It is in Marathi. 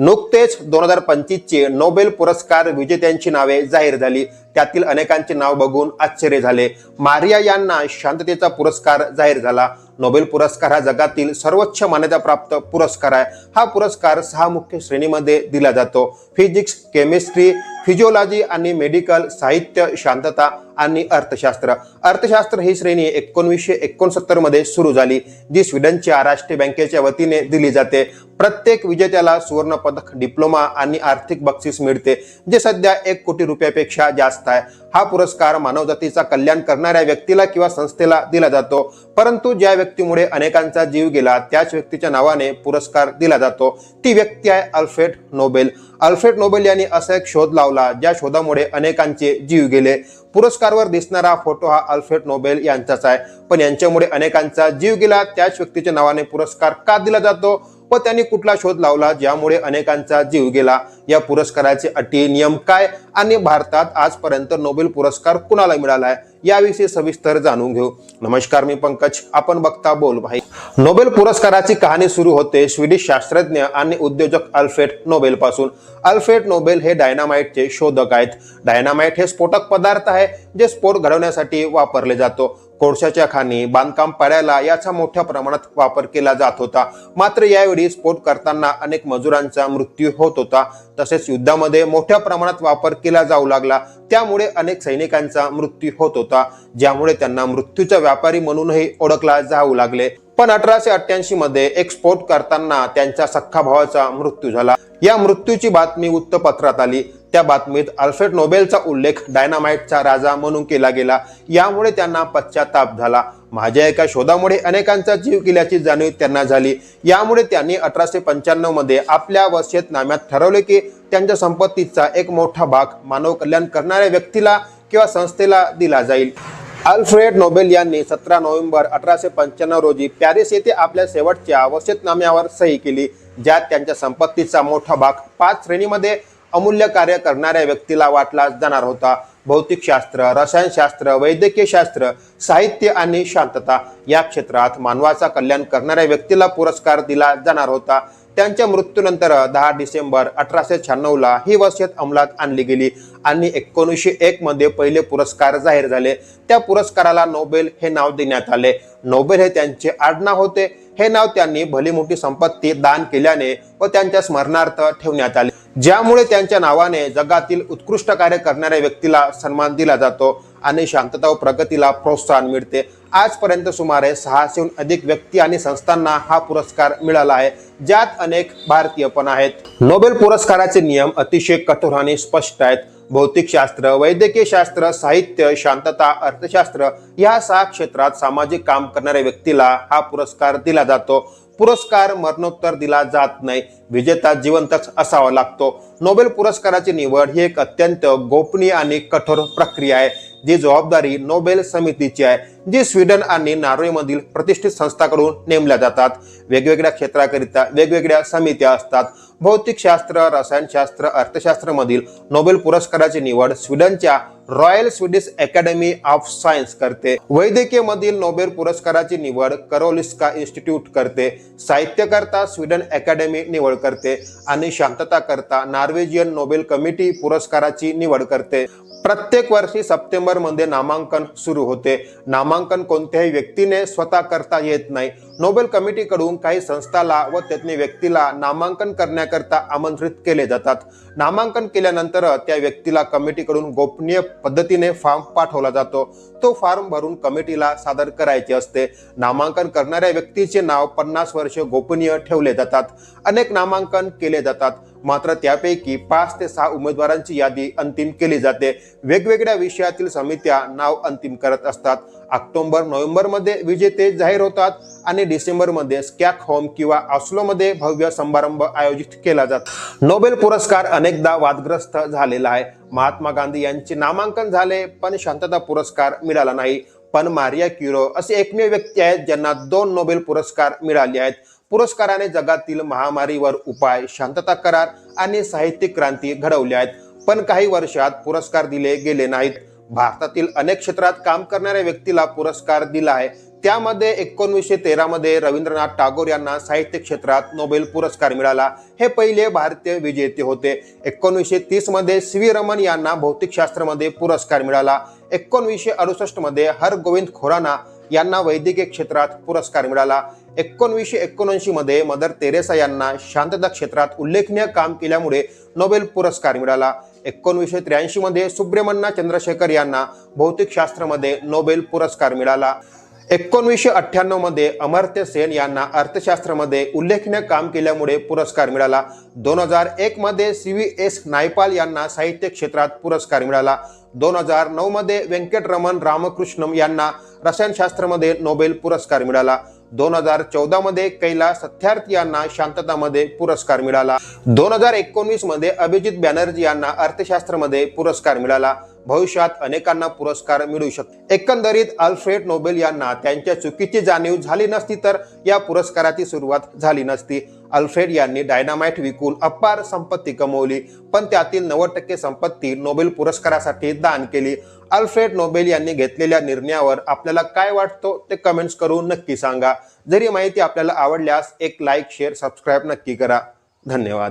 नुकतेच दोन हजार पंचवीसचे नोबेल पुरस्कार विजेत्यांची नावे जाहीर झाली. त्यातील अनेकांचे नाव बघून आश्चर्य झाले. मारिया यांना शांततेचा पुरस्कार जाहीर झाला. नोबेल पुरस्कार हा जगातील सर्वोच्च मान्यताप्राप्त पुरस्कार आहे. हा पुरस्कार सहा मुख्य श्रेणीमध्ये दिला जातो. फिजिक्स केमिस्ट्री फिजिओलॉजी आणि मेडिकल साहित्य शांतता आणि अर्थशास्त्र. अर्थशास्त्र ही श्रेणी एकोणवीसशे एकोणसत्तरमध्ये सुरू झाली जी स्वीडनच्या राष्ट्रीय बँकेच्या वतीने दिली जाते. प्रत्येक विजेत्याला सुवर्ण पदक डिप्लोमा आणि आर्थिक बक्षीस मिळते जे सध्या एक कोटी रुपयापेक्षा जास्त आहे. हा पुरस्कार मानवजातीचा कल्याण करणाऱ्या व्यक्तीला किंवा संस्थेला दिला जातो. परंतु ज्या व्यक्तीमुळे अनेकांचा जीव गेला त्याच व्यक्तीच्या नावाने पुरस्कार दिला जातो. ती व्यक्ती आहे अल्फ्रेड नोबेल. अल्फ्रेड नोबेल यांनी असा एक शोध लावला ज्या शोधामुळे अनेकांचे जीव गेले. पुरस्कारवर दिसणारा फोटो हा अल्फ्रेड नोबेल यांचाच आहे. पण यांच्यामुळे अनेकांचा जीव गेला. त्याच व्यक्तीच्या नावाने पुरस्कार का दिला जातो? व त्यांनी कुठला शोध लावला? ज्यामुळे अनेकांचा जीव गेला. या पुरस्काराचे अटी नियम काय? आणि भारतात आजपर्यंत नोबेल पुरस्कार कुणाला मिळाला आहे? याविषयी सविस्तर जाणून घेऊ. नमस्कार मी पंकज. आपण बघता बोल भाई. नोबेल पुरस्काराची कहाणी सुरू होते स्वीडिश शास्त्रज्ञ आणि उद्योजक अल्फ्रेड नोबेल पासून अल्फ्रेड नोबेल हे डायनामाइटचे शोधक आहेत. डायनामाइट हे स्फोटक पदार्थ आहे जे स्फोट घडवण्यासाठी वापरले जातो. कोळशाच्या खाणी बांधकाम पाड्याला याचा मोठ्या प्रमाणात वापर केला जात होता. मात्र यावेळी स्फोट करताना अनेक मजुरांचा मृत्यू होत होता. तसेच युद्धामध्ये मोठ्या प्रमाणात वापर केला जाऊ लागला. त्यामुळे अनेक सैनिकांचा मृत्यू होत होता. ज्यामुळे त्यांना मृत्यूचा व्यापारी म्हणूनही ओळखला जाऊ लागले. पण अठराशे अठ्ठ्याऐंशी मध्ये एक स्फोट करताना त्यांच्या सख्खा भावाचा मृत्यू झाला. या मृत्यूची बातमी वृत्तपत्रात आली. त्या बातमीत अल्फ्रेड नोबेलचा उल्लेख डायनामाइटचा राजा म्हणून केला गेला. यामुळे त्यांना पश्चाताप झाला. माझ्या एका शोधामुळे अनेकांचा जीव गेल्याची जाणीव त्यांना झाली. यामुळे त्यांनी अठराशे पंच्याण्णवमध्ये आपल्या वसियतनाम्यात ठरवले की त्यांच्या संपत्तीचा एक मोठा भाग मानव कल्याण करणाऱ्या व्यक्तीला किंवा संस्थेला दिला जाईल. अल्फ्रेड नोबेल यांनी सतरा नोव्हेंबर अठराशे पंच्याण्णव रोजी पॅरिस येथे आपल्या शेवटच्या वसियतनाम्यावर सही केली ज्यात त्यांच्या संपत्तीचा मोठा भाग पाच श्रेणीमध्ये अमूल्य कार्य करणाऱ्या व्यक्तीला वाटला जाणार होता. भौतिकशास्त्र रसायनशास्त्र वैद्यकीय शास्त्र साहित्य आणि शांतता या क्षेत्रात मानवाचा कल्याण करणाऱ्या व्यक्तीला पुरस्कार दिला जाणार होता. त्यांच्या मृत्यूनंतर दहा डिसेंबर अठराशे शहाण्णवला ही वसियत अंमलात आणली गेली आणि एकोणीसशे एक मध्ये पहिले पुरस्कार जाहीर झाले. त्या पुरस्काराला नोबेल हे नाव देण्यात आले. नोबेल हे त्यांचे आडनाव होते. हे नाव त्यांनी भली मोठी संपत्ती दान केल्याने व त्यांच्या स्मरणार्थ ठेवण्यात आले. ज्यामुळे त्यांच्या नावाने जगातील उत्कृष्ट कार्य करणाऱ्या व्यक्तीला सन्मान दिला जातो आणि शांतता व प्रगतीला प्रोत्साहन मिळते. आजपर्यंत सुमारे सहाशेहून अधिक व्यक्ती आणि संस्थांना हा पुरस्कार मिळाला आहे ज्यात अनेक भारतीय पण आहेत. नोबेल पुरस्काराचे नियम अतिशय कठोर आणि स्पष्ट आहेत. भौतिकशास्त्र वैद्यकीय शास्त्र साहित्य शांतता अर्थशास्त्र या सहा क्षेत्रात सामाजिक काम करणाऱ्या व्यक्तीला हा पुरस्कार दिला जातो. पुरस्कार मरणोत्तर दिला जात नाही. विजेता जिवंतच असावा लागतो. नोबेल पुरस्काराची निवड ही एक अत्यंत गोपनीय आणि कठोर प्रक्रिया आहे. जी जबाबदारी नोबेल समितीची आहे जी स्वीडन आणि नॉर्वेमधील प्रतिष्ठित संस्थांकडून नेमल्या जातात. वेगवेगळ्या क्षेत्राकरिता वेगवेगळ्या समित्या असतात. भौतिकशास्त्र रसायनशास्त्र अर्थशास्त्रामधील नोबेल पुरस्काराची निवड स्वीडनच्या Royal Swedish Academy of Science करते. वैद्यकीय मधील नोबेल पुरस्काराची निवड करोलिस्का इन्स्टिट्यूट करते. साहित्यकरता स्वीडन अकॅडमी निवड करते आणि शांतता करता नॉर्वेजियन नोबेल कमिटी पुरस्काराची निवड करते. प्रत्येक वर्षी सप्टेंबरमध्ये नामांकन सुरू होते. नामांकन कोणत्याही व्यक्तीने स्वतः करता येत नाही. नोबेल कमिटीकडून काही संस्थाला व त्यांनी व्यक्तीला नामांकन करण्याकरता आमंत्रित केले जातात. नामांकन केल्यानंतर त्या व्यक्तीला कमिटीकडून गोपनीय पद्धतीने फॉर्म पाठवला जातो. तो फॉर्म भरून कमिटीला सादर करायचे असते. नामांकन करणाऱ्या व्यक्तीचे नाव पन्नास वर्ष गोपनीय ठेवले जातात. अनेक नामांकन केले जातात. मात्र त्यापैकी पाच ते सहा उमेदवारांची यादी अंतिम केली जाते. वेगवेगळ्या विषयातील समित्या नाव अंतिम करत असतात. ऑक्टोबर नोव्हेंबरमध्ये विजेते जाहीर होतात आणि डिसेंबरमध्ये स्कॅक होम किंवा ऑस्लोमध्ये भव्य समारंभ आयोजित केला जातो. नोबेल पुरस्कार अनेकदा वादग्रस्त झालेला आहे. महात्मा गांधी यांचे नामांकन झाले पण शांतता पुरस्कार मिळाला नाही. पण मारिया क्युरो असे एकमेव व्यक्ती आहेत ज्यांना दोन नोबेल पुरस्कार मिळाले आहेत. पुरस्काराने जगातील महामारीवर उपाय शांतता करार आणि साहित्यिक क्रांती घडवल्या आहेत. पण काही वर्षात पुरस्कार दिले गेले नाहीत. भारतातील अनेक क्षेत्रात काम करणाऱ्या व्यक्तीला पुरस्कार दिला आहे. त्यामध्ये एकोणीसशे तेरामध्ये रवींद्रनाथ टागोर यांना साहित्य क्षेत्रात नोबेल पुरस्कार मिळाला. हे पहिले भारतीय विजेते होते. एकोणीसशे तीसमध्ये सी व्ही रमन यांना भौतिकशास्त्रामध्ये पुरस्कार मिळाला. एकोणवीसशे अडुसष्टमध्ये हरगोविंद खोराना यांना वैद्यकीय क्षेत्रात पुरस्कार मिळाला. एकोणवीसशे एकोणऐंशीमध्ये मदर तेरेसा यांना शांतता क्षेत्रात उल्लेखनीय काम केल्यामुळे नोबेल पुरस्कार मिळाला. एकोणवीसशे त्र्याऐंशीमध्ये मध्ये चंद्रशेखर यांना भौतिकशास्त्रामध्ये नोबेल पुरस्कार मिळाला. एकोणीसशे अठ्ठ्याण्णवमध्ये अमर्त्य सेन यांना अर्थशास्त्रामध्ये उल्लेखनीय काम केल्यामुळे पुरस्कार मिळाला. दोन हजार एक मध्ये सी व्ही एस नायपाल यांना साहित्य क्षेत्रात पुरस्कार मिळाला. दोन हजार नऊ मध्ये व्यंकटरमण रामकृष्णम यांना रसायनशास्त्रामध्ये नोबेल पुरस्कार मिळाला. दोन हजार चौदा मध्ये कैलास सत्यार्थी यांना शांततामध्ये पुरस्कार मिळाला. दोन हजार एकोणीसमध्ये अभिजित बॅनर्जी यांना अर्थशास्त्रामध्ये पुरस्कार मिळाला. भविष्यात अनेकांना पुरस्कार मिळू शकतो एकंदरीत अल्फ्रेड नोबेल यांना त्यांच्या चुकीची जाणीव झाली नसती तर या पुरस्काराची सुरुवात झाली नसती. अल्फ्रेड यांनी डायनामाइट विकून अपार संपत्ती कमवली पण त्यातील नव्वद टक्के संपत्ती नोबेल पुरस्कारासाठी दान केली. अल्फ्रेड नोबेल यांनी घेतलेल्या निर्णयावर आपल्याला काय वाटतो ते कमेंट्स करून नक्की सांगा. जरी माहिती आपल्याला आवडल्यास एक लाईक शेअर सबस्क्राईब नक्की करा. धन्यवाद.